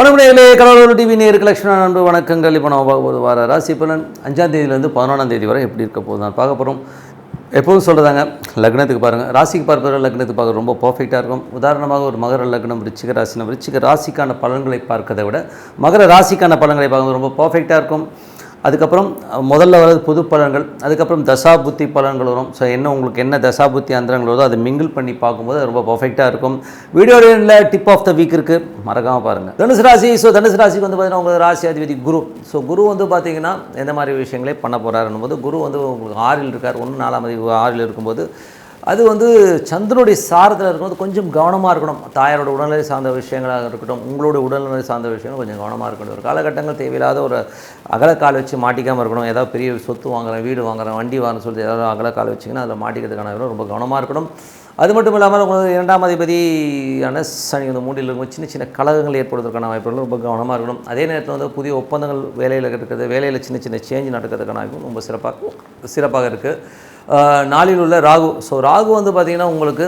வணக்கங்களே கடவுள் டிவி நேருக்கு லட்சுமண நண்பு வணக்கங்கள். இப்போ நம்ம பார்க்க போது வார ராசி பலன். அஞ்சாம் தேதியிலேருந்து பதினொன்றாம் தேதி வரை எப்படி இருக்க போகுது நான் பார்க்க போகிறோம் எப்போதும் சொல்கிறதாங்க லக்னத்துக்கு பாருங்கள் ராசிக்கு பார்ப்பவர் லக்னத்துக்கு பார்க்க ரொம்ப பர்ஃபெக்டாக இருக்கும். உதாரணமாக ஒரு மகர லக்னம் ரிச்சிக ராசினா ரிச்சிக ராசிக்கான பலன்களை பார்க்கறதை விட மகர ராசிக்கான பலன்களை பார்க்கும்போது ரொம்ப பர்ஃபெக்டாக இருக்கும். அதுக்கப்புறம் முதல்ல வர்றது புது பலன்கள் அதுக்கப்புறம் தசா புத்தி பலன்கள் வரும். ஸோ என்ன உங்களுக்கு என்ன தசா புத்தி அந்தரங்கள் வருதோ அதை மிங்கிள் பண்ணி பார்க்கும்போது ரொம்ப பர்ஃபெக்டாக இருக்கும். வீடியோவில் டிப் ஆஃப் த வீக் இருக்குது மறக்காமல் பாருங்கள் தனுசு ராசி ஸோ தனுசு ராசிக்கு வந்து பார்த்தீங்கன்னா உங்களுக்கு ராசி அதிபதி குரு. ஸோ குரு வந்து பார்த்தீங்கன்னா எந்த மாதிரி விஷயங்களே பண்ண போகிறாருன்னும் போது குரு வந்து உங்களுக்கு ஆறில் இருக்கார். ஒன்று நாலாம் அதிபதி ஆறில் இருக்கும்போது அது வந்து சந்திரனுடைய சாரத்தில் இருக்கும்போது கொஞ்சம் கவனமாக இருக்கணும். தாயாரோட உடல்நிலை சார்ந்த விஷயங்களாக இருக்கட்டும் உங்களோட உடல்நிலை சார்ந்த விஷயங்கள் கொஞ்சம் கவனமாக இருக்கணும். ஒரு காலகட்டங்கள் தேவையில்லாத ஒரு அகலக்கால் வச்சு மாட்டிக்காமல் இருக்கணும். ஏதாவது பெரிய சொத்து வாங்குறேன் வீடு வாங்குறேன் வண்டி வாங்குறேன் சொல்லி ஏதாவது அகலக்கால் வச்சிங்கன்னா அதில் மாட்டிக்கிறதுக்கான ரொம்ப கவனமாக இருக்கணும். அது மட்டும் இல்லாமல் உங்களுக்கு இரண்டாம் அதிபதியான சனி வந்து மூன்றில் இருக்கும் சின்ன சின்ன கழகங்கள் ஏற்படுவதற்கான வாய்ப்புகள் ரொம்ப கவனமாக இருக்கணும். அதே நேரத்தில் வந்து புதிய ஒப்பந்தங்கள் வேலையில் இருக்கிறது வேலையில் சின்ன சின்ன சேஞ்ச் நடக்கிறதுக்கான வாய்ப்பும் ரொம்ப சிறப்பாக சிறப்பாக இருக்குது நாளில் உள்ள ராகு. ஸோ ராகு வந்து பார்த்திங்கன்னா உங்களுக்கு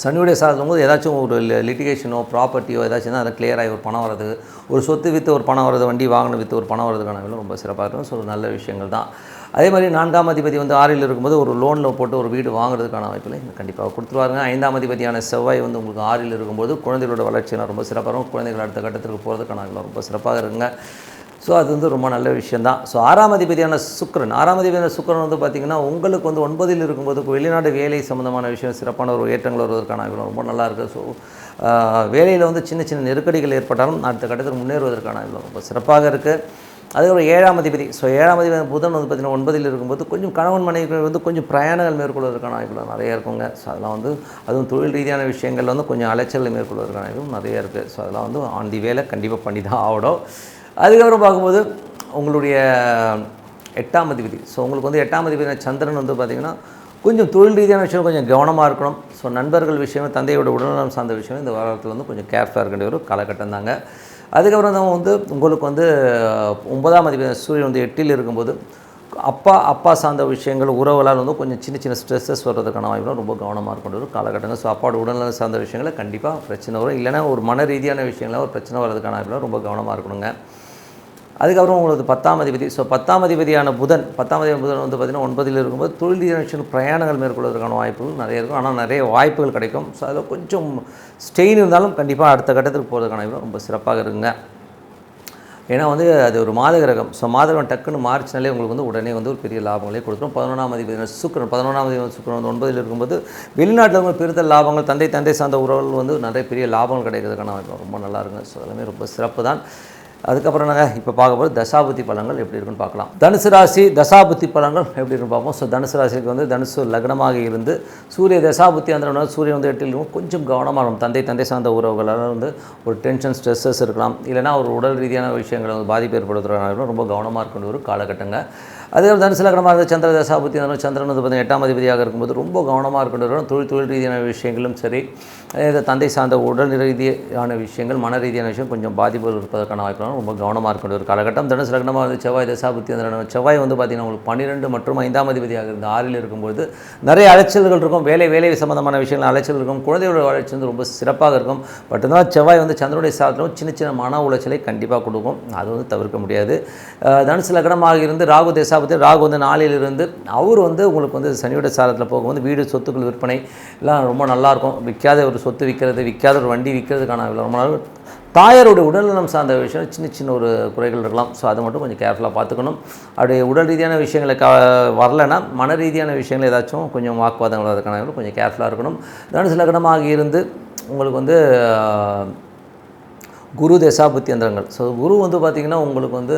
சனியுடைய சாதனம் போது ஏதாச்சும் ஒரு லிட்டிகேஷனோ ப்ராப்பர்ட்டியோ ஏதாச்சும் அதில் clear ஆகி ஒரு பணம் வரது ஒரு சொத்து விற்று ஒரு பணம் வரது வண்டி வாங்கின விற்று ஒரு பணம் வரதுக்கான விலை ரொம்ப சிறப்பாக இருக்கும். ஸோ நல்ல விஷயங்கள் தான். அதே மாதிரி நான்காம் அதிபதி வந்து ஆறில் இருக்கும்போது ஒரு லோனில் போட்டு ஒரு வீடு வாங்குறதுக்கான வாய்ப்பில் கண்டிப்பாக கொடுத்துருவாருங்க. ஐந்தாம் அதிபதியான செவ்வாய் வந்து உங்களுக்கு ஆறில் இருக்கும்போது குழந்தைகளோட வளர்ச்சியெல்லாம் ரொம்ப சிறப்பாக இருக்கும். குழந்தைகள் அடுத்த கட்டத்திற்கு போகிறதுக்கான ரொம்ப சிறப்பாக இருக்குங்க. ஸோ அது வந்து ரொம்ப நல்ல விஷயந்தான் ஸோ ஆறாம் அதிபதியான சுக்கிரன் ஆறாம் அதிபதியான சுக்கிரன் வந்து பார்த்திங்கன்னா உங்களுக்கு வந்து ஒன்பதில் இருக்கும்போது வெளிநாடு வேலை சம்மந்தமான விஷயம் சிறப்பான ஒரு ஏற்றங்கள் வருவதற்கான ரொம்ப நல்லா இருக்குது ஸோ வேலையில் வந்து சின்ன சின்ன நெருக்கடிகள் ஏற்பட்டாலும் அடுத்த கட்டத்தில் முன்னேறுவதற்கான ரொம்ப சிறப்பாக இருக்குது அதுக்கப்புறம் ஏழாம் அதிபதி ஸோ ஏழாம் அதிபதி புதன் வந்து பார்த்திங்கன்னா ஒன்பதில் இருக்கும்போது கொஞ்சம் கணவன் மனைவி வந்து கொஞ்சம் பிரயாணங்கள் மேற்கொள்வதற்கான வாய்ப்புகள் நிறைய இருக்குங்க. ஸோ அதெல்லாம் வந்து அதுவும் தொழில் ரீதியான விஷயங்கள் வந்து கொஞ்சம் அலைச்சல் மேற்கொள்வதற்கான வாய்ப்பும் நிறைய இருக்குது ஸோ அதெல்லாம் வந்து ஆன் தி வேலை கண்டிப்பாக பண்ணி தான் ஆகணும். அதுக்கப்புறம் பார்க்கும்போது உங்களுடைய எட்டாம் அதிபதி. ஸோ உங்களுக்கு வந்து எட்டாம் அதிபதி சந்திரன் வந்து பார்த்திங்கன்னா கொஞ்சம் தொழில் ரீதியான விஷயம் கொஞ்சம் கவனமாக இருக்கணும். ஸோ நண்பர்கள் விஷயம் தந்தையோட உடல்நலம் சார்ந்த விஷயம் இந்த வாரத்தில் வந்து கொஞ்சம் கேர்ஃபுல்லாக இருக்க வேண்டிய ஒரு காலகட்டம் தாங்க. அதுக்கப்புறம் தான் வந்து உங்களுக்கு வந்து ஒன்பதாம் அதிபதி சூரியன் வந்து எட்டில் இருக்கும்போது அப்பா அப்பா சார்ந்த விஷயங்கள் உறவுகளால் வந்து கொஞ்சம் சின்ன சின்ன ஸ்ட்ரெஸ்ஸஸ் வர்றதுக்கான வாய்ப்புலாம் ரொம்ப கவனமாக இருக்கின்ற ஒரு காலகட்டங்கள் ஸோ அப்பாவோட உடல்நலம் சார்ந்த விஷயங்களை கண்டிப்பாக பிரச்சனை வரும். இல்லைன்னா ஒரு மன ரீதியான விஷயங்களாக ஒரு பிரச்சனை வர்றதுக்கான வாய்ப்புலாம் ரொம்ப கவனமாக இருக்கணுங்க. அதுக்கப்புறம் உங்களுக்கு பத்தாம் அதிபதி. ஸோ பத்தாம் அதிபதியான புதன் பத்தாம் அதிபதி புதன் வந்து பார்த்திங்கன்னா ஒன்பதில் இருக்கும்போது தொழில் ரீதியான பிரயாணங்கள் மேற்கொள்வதற்கான வாய்ப்புகள் நிறைய இருக்கும். ஆனால் நிறைய வாய்ப்புகள் கிடைக்கும். ஸோ அதில் கொஞ்சம் ஸ்டெயின் இருந்தாலும் கண்டிப்பாக அடுத்த கட்டத்துக்கு போகிறதுக்கான வாய்ப்பு ரொம்ப சிறப்பாக இருக்குங்க. ஏன்னா வந்து அது ஒரு மாத கிரகம். ஸோ மாதகம் டக்குன்னு மார்ச்னாலே உங்களுக்கு வந்து உடனே வந்து ஒரு பெரிய லாபங்களே கொடுத்துரும். பதினொன்றாம் அதிபதி சுக்கரன். பதினொன்றாம் அதிபதி சுக்கரன் வந்து ஒன்பதில் இருக்கும்போது வெளிநாட்டில் வந்து பெருத்த லாபங்கள் தந்தை தந்தை சார்ந்த உறவுகள் வந்து நிறைய பெரிய லாபங்கள் கிடைக்கிறதுக்கான ரொம்ப நல்லா இருக்குங்க ஸோ எல்லாமே ரொம்ப சிறப்பு தான் அதுக்கப்புறம் நாங்கள் இப்போ பார்க்க போது தசாபுத்தி பலன்கள் எப்படி இருக்குன்னு பார்க்கலாம். தனுசு ராசி தசாபுத்தி பலன்கள் எப்படி இருக்குன்னு பார்ப்போம். ஸோ தனுசு ராசிக்கு வந்து தனுசு லக்னமாக இருந்து சூரிய தசாபுத்தி அந்த சூரியன் வந்து எட்டில் இருக்கும். கொஞ்சம் கவனமாக இருக்கும் தந்தை தந்தை சார்ந்த உறவுகளால் வந்து ஒரு டென்ஷன் ஸ்ட்ரெஸ்ஸஸ் இருக்கலாம். இல்லைனா ஒரு உடல் ரீதியான விஷயங்களை வந்து பாதிப்பு ஏற்படுத்துகிறனால ரொம்ப கவனமாக இருக்கின்ற ஒரு காலகட்டங்கள் அதே தனுசு லக்னமாக இருந்த சந்திர தசாபுத்தி அந்த சந்திரன் வந்து பார்த்திங்கன்னா எட்டாம் அதிபதியாக இருக்கும்போது ரொம்ப கவனமாக இருக்கணும் தொழில் தொழில் ரீதியான விஷயங்களும் சரி தந்தை சார்ந்த உடல் ரீதியான விஷயங்கள் மன ரீதியான விஷயம் கொஞ்சம் பாதிப்புகள் இருப்பதற்கான வாய்ப்புகளும் ரொம்ப கவனமாக இருக்கின்ற ஒரு காலகட்டம். தனுசு லக்னமாக இருந்து செவ்வாய் தசாபுத்தி செவ்வாய் வந்து பார்த்திங்கன்னா உங்களுக்கு பன்னிரெண்டு மற்றும் ஐந்தாம் அதிபதியாக இருந்த ஆறில் இருக்கும்போது நிறைய அலைச்சல்கள் இருக்கும். வேலை வேலை சம்பந்தமான விஷயங்கள் அலைச்சல் இருக்கும். குழந்தையோட வளர்ச்சி வந்து ரொம்ப சிறப்பாக இருக்கும். பட் இருந்தாலும் செவ்வாய் வந்து சந்திரனுடைய சாதனம் சின்ன சின்ன மன உளைச்சலை கண்டிப்பாக கொடுக்கும். அது வந்து தவிர்க்க முடியாது. தனுசு லக்னமாக இருந்து ராகு சாபத்தில் ராகு வந்து நாளிலிருந்து அவர் வந்து உங்களுக்கு வந்து சனியோட சாரத்தில் போகும்போது வீடு சொத்துக்கள் விற்பனை எல்லாம் ரொம்ப நல்லாயிருக்கும் விற்காத ஒரு சொத்து விற்கிறது விற்காத ஒரு வண்டி விற்கிறதுக்கான ரொம்ப நாள் தாயாருடைய உடல்நலம் சார்ந்த விஷயம் சின்ன சின்ன ஒரு குறைகள் இருக்கலாம். ஸோ அதை மட்டும் கொஞ்சம் கேர்ஃபுல்லாக பார்த்துக்கணும். அப்படி உடல் ரீதியான விஷயங்களை க வரலைன்னா மன ரீதியான விஷயங்கள் ஏதாச்சும் கொஞ்சம் வாக்குவாதங்கள் அதற்கான கொஞ்சம் கேர்ஃபுல்லாக இருக்கணும். தனுசு லக்னமாக இருந்து உங்களுக்கு வந்து குரு தசாபுத்தி அந்தரங்கள் ஸோ குரு வந்து பார்த்திங்கன்னா உங்களுக்கு வந்து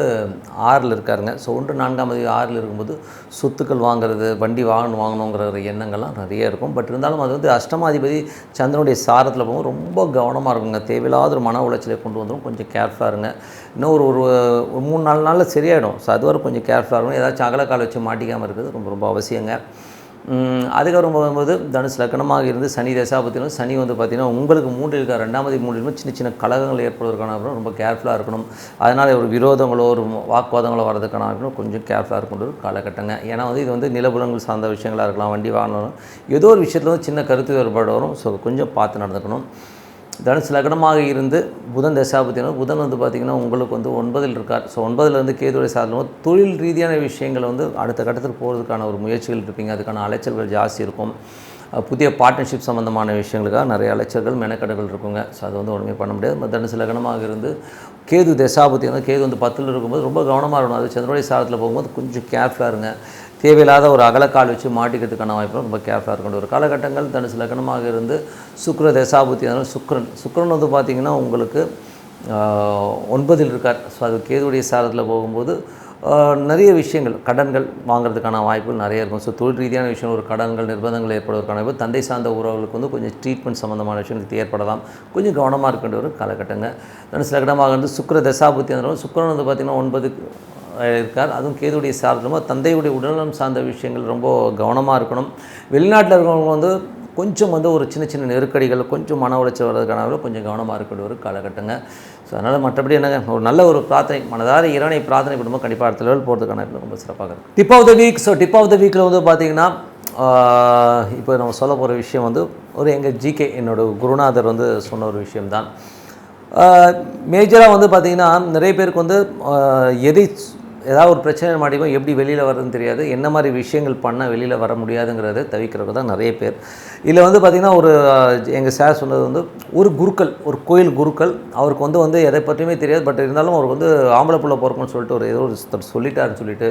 ஆறில் இருக்காருங்க. ஸோ ஒன்று நான்காம் தேதி ஆறில் இருக்கும்போது சொத்துக்கள் வாங்குறது வண்டி வாங்கணும் வாங்கணுங்கிற ஒரு எண்ணங்கள்லாம் நிறைய இருக்கும். பட் இருந்தாலும் அது வந்து அஷ்டமாதிபதி சந்திரனுடைய சாரத்தில் போகும்போது ரொம்ப கவனமாக இருக்குங்க. தேவையில்லாத ஒரு மன உளைச்சலை கொண்டு வந்துடும் கொஞ்சம் கேர்ஃபுல்லாக இருங்க. இன்னும் ஒரு ஒரு மூணு நாலு நாளில் சரியாயிடும். ஸோ அதுவரை கொஞ்சம் கேர்ஃபுல்லாக இருக்கும் ஏதாச்சும் அகலக்கால் வச்சு மாட்டிக்காமல் இருக்கிறது ரொம்ப ரொம்ப அவசியங்க. அதுக்கப்புறம் போகும்போது தனுசு லக்னமாக இருந்து சனி தசாபத்திலும் சனி வந்து பார்த்திங்கன்னா உங்களுக்கு மூன்றில் இருக்க ரெண்டாவது மூன்றிலுமே சின்ன சின்ன கழகங்கள் ஏற்படுவதற்கான அப்புறம் ரொம்ப கேர்ஃபுல்லாக இருக்கணும். அதனால் ஒரு விரோதங்களோ ஒரு வாக்குவாதங்களோ வரதுக்கான அப்புறம் கொஞ்சம் கேர்ஃபுல்லாக இருக்கணும் ஒரு காலகட்டங்க. ஏன்னா வந்து இது வந்து நிலபுலங்கள் சார்ந்த விஷயங்களாக இருக்கலாம் வண்டி வாகனம் ஏதோ ஒரு விஷயத்தில் வந்து சின்ன கருத்து வேறுபாடு வரும். ஸோ கொஞ்சம் பார்த்து நடந்துக்கணும். தனுசு லக்னமாக இருந்து புதன் தசாபத்தினர் புதன் வந்து பார்த்திங்கன்னா உங்களுக்கு வந்து ஒன்பதில் இருக்கார். ஸோ ஒன்பதுலேருந்து கேதுடைய சாதனம் தொழில் ரீதியான விஷயங்களை வந்து அடுத்த கட்டத்துக்கு போகிறதுக்கான ஒரு முயற்சிகள் இருப்பீங்க. அதுக்கான அலைச்சல்கள் ஜாஸ்தி இருக்கும். புதிய பார்ட்னர்ஷிப் சம்மந்தமான விஷயங்களுக்காக நிறைய அலைச்சல்கள் மெனக்கடைகள் இருக்குங்க. ஸோ அது வந்து ஒன்றுமே பண்ண முடியாது. தனுசு லக்னமாக இருந்து கேது தசாபத்தி வந்து கேது வந்து பத்தில் இருக்கும்போது ரொம்ப கவனமாக இருக்கணும். அது சந்திரோடைய சாதத்தில் போகும்போது கொஞ்சம் கேர்ஃபுல்லாக இருங்க. தேவையில்லாத ஒரு அகலக்கால் வச்சு மாட்டிக்கிறதுக்கான வாய்ப்பு ரொம்ப கேர்ஃபுல்லாக இருக்கணும். ஒரு காலகட்டங்கள் தனுசு லக்னமாக இருந்து சுக்ர தசாபுத்தி அதனால் சுக்ரன் சுக்ரன் வந்து பார்த்திங்கன்னா உங்களுக்கு ஒன்பதில் இருக்கார். ஸோ அது கேதுடைய சாரத்தில் போகும்போது நிறைய விஷயங்கள் கடன்கள் வாங்குறதுக்கான வாய்ப்புகள் நிறைய இருக்கும். ஸோ தொழில் ரீதியான விஷயம் ஒரு கடன்கள் நிர்பந்தங்கள் ஏற்படுவதற்கான வாய்ப்பு. தந்தை சார்ந்த உறவுகளுக்கு வந்து கொஞ்சம் ட்ரீட்மெண்ட் சம்மந்தமான விஷயங்களுக்கு ஏற்படலாம். கொஞ்சம் கவனமாக இருக்கின்ற ஒரு காலகட்டங்க. தனுசு லக்னமாக இருந்து சுக்கர தசாபுத்தி அதனால் சுக்கிரன் வந்து பார்த்திங்கன்னா ஒன்பது இருக்கார். அதுவும் கேதுடைய சார்ந்தமாக தந்தையுடைய உடல்நலம் சார்ந்த விஷயங்கள் ரொம்ப கவனமாக இருக்கணும். வெளிநாட்டில் இருக்கிறவங்க வந்து கொஞ்சம் வந்து ஒரு சின்ன சின்ன நெருக்கடிகள் கொஞ்சம் மன உளைச்சல் வர்றதுக்கான கொஞ்சம் கவனமாக இருக்கக்கூடிய ஒரு காலகட்டங்க. ஸோ அதனால் மற்றபடி என்னங்க? ஒரு நல்ல ஒரு பிரார்த்தனை மனதார இறைவனை பிரார்த்தனை பண்ணும்போது கண்டிப்பாக அடுத்த லெவல் போகிறதுக்கான ரொம்ப சிறப்பாக இருக்கும். Tip of the week so tip of the வீக்கில் வந்து பார்த்தீங்கன்னா இப்போ நம்ம சொல்ல போகிற விஷயம் வந்து ஒரு எங்கள் ஜிகே என்னோட குருநாதர் வந்து சொன்ன ஒரு விஷயம்தான். மேஜராக வந்து பார்த்திங்கன்னா நிறைய பேருக்கு வந்து எதை ஏதாவது ஒரு பிரச்சனை மாட்டிக்கும் எப்படி வெளியில் வரதுன்னு தெரியாது. என்ன மாதிரி விஷயங்கள் பண்ணால் வெளியில் வர முடியாதுங்கிறத தவிக்கிறவங்க தான் நிறைய பேர். இதில் வந்து பார்த்திங்கன்னா ஒரு எங்கள் சார் சொன்னது வந்து ஒரு குருக்கள் ஒரு கோயில் குருக்கள் அவருக்கு வந்து வந்து எதை பற்றியுமே தெரியாது. பட் இருந்தாலும் அவருக்கு வந்து ஆம்பளை பிள்ளை பிறக்கும்னு சொல்லிட்டு ஒரு ஏதோ ஒரு சொல்லிட்டாருன்னு சொல்லிட்டு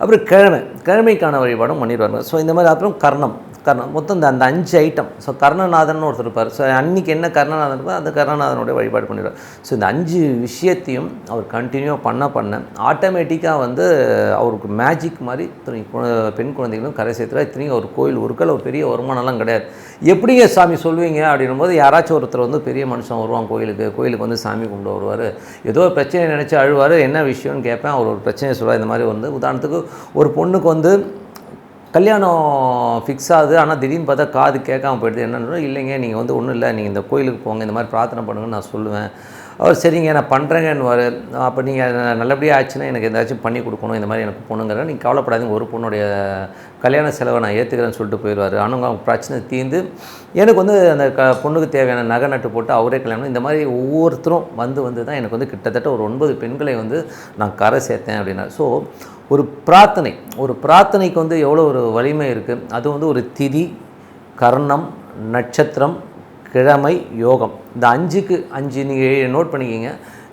அப்புறம் கிழமை கிழமைக்கான வழிபாடும் பண்ணிடுவாங்க ஸோ இந்த மாதிரி அப்புறம் கர்ணம். கர்ணன் மொத்தம் இந்த அந்த அஞ்சு ஐட்டம் ஸோ கர்ணநாதன் ஒருத்தர் இருப்பார். ஸோ அன்றைக்கி என்ன கர்ணநாதன் இருப்பார் அந்த கர்ணநாதனுடைய வழிபாடு பண்ணிடுவார். ஸோ இந்த அஞ்சு விஷயத்தையும் அவர் கண்டினியூவாக பண்ண பண்ண ஆட்டோமேட்டிக்காக வந்து அவருக்கு மேஜிக் மாதிரி இத்தனை பெண் குழந்தைகளும் கரை சேர்த்துறா. இத்தனையும் ஒரு கோயில் உருக்கள் ஒரு பெரிய வருமானம்லாம் கிடையாது. எப்படிங்க சாமி சொல்லுவீங்க அப்படின்னும் போது யாராச்சும் ஒருத்தர் வந்து பெரிய மனுஷன் வருவான் கோயிலுக்கு கோயிலுக்கு வந்து சாமி கும்பிட வருவார். ஏதோ ஒரு பிரச்சனை நினச்சி அழுவார். என்ன விஷயம்னு கேட்பேன். அவர் ஒரு பிரச்சனையை சொல்லுவார் இந்த மாதிரி வந்து உதாரணத்துக்கு ஒரு பொண்ணுக்கு வந்து கல்யாணம் ஃபிக்ஸ் ஆகுது. ஆனால் திடீர்னு பார்த்தா காது கேட்காம போயிடுது. என்னன்னு இல்லைங்க நீங்கள் வந்து ஒன்றும் இல்லை. நீங்கள் இந்த கோயிலுக்கு போங்க. இந்த மாதிரி பிரார்த்தனை பண்ணுங்கன்னு நான் சொல்லுவேன். அவர் சரிங்க நான் பண்ணுறேங்கன்னு அப்போ நீங்கள் நல்லபடியாக ஆச்சுன்னா எனக்கு ஏதாச்சும் பண்ணி கொடுக்கணும். இந்த மாதிரி எனக்கு பொண்ணுங்கிற நீங்கள் கவலைப்படாதீங்க. ஒரு பொண்ணுடைய கல்யாண செலவை நான் ஏற்றுக்கிறேன்னு சொல்லிட்டு போயிடுவார். ஆனால் அவங்க பிரச்சனை தீர்ந்து எனக்கு வந்து அந்த க பொண்ணுக்கு தேவையான நகை நட்டு போட்டு அவரே கல்யாணம். இந்த மாதிரி ஒவ்வொருத்தரும் வந்து வந்து தான் எனக்கு வந்து கிட்டத்தட்ட ஒரு ஒன்பது பெண்களை வந்து நான் கரை சேர்த்தேன் அப்படின்னா. ஸோ ஒரு பிரார்த்தனை ஒரு பிரார்த்தனைக்கு வந்து எவ்வளோ ஒரு வலிமை இருக்குது அது வந்து ஒரு திதி கர்ணம் நட்சத்திரம் கிழமை யோகம். இந்த அஞ்சுக்கு அஞ்சு நீங்கள் நோட் பண்ணிக்கிங்க.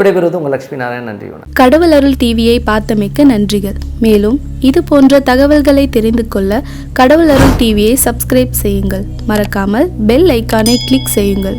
விடைபெறுவது உங்கள் லட்சுமி நாராயணன். நன்றி வணக்கம். கடவுள் அருள் டிவியை பார்த்தமைக்க நன்றிகள். மேலும் இது போன்ற தகவல்களை தெரிந்து கொள்ள கடவுள் அருள் டிவியை சப்ஸ்கிரைப் செய்யுங்கள். மறக்காமல் பெல் ஐக்கானை கிளிக் செய்யுங்கள்.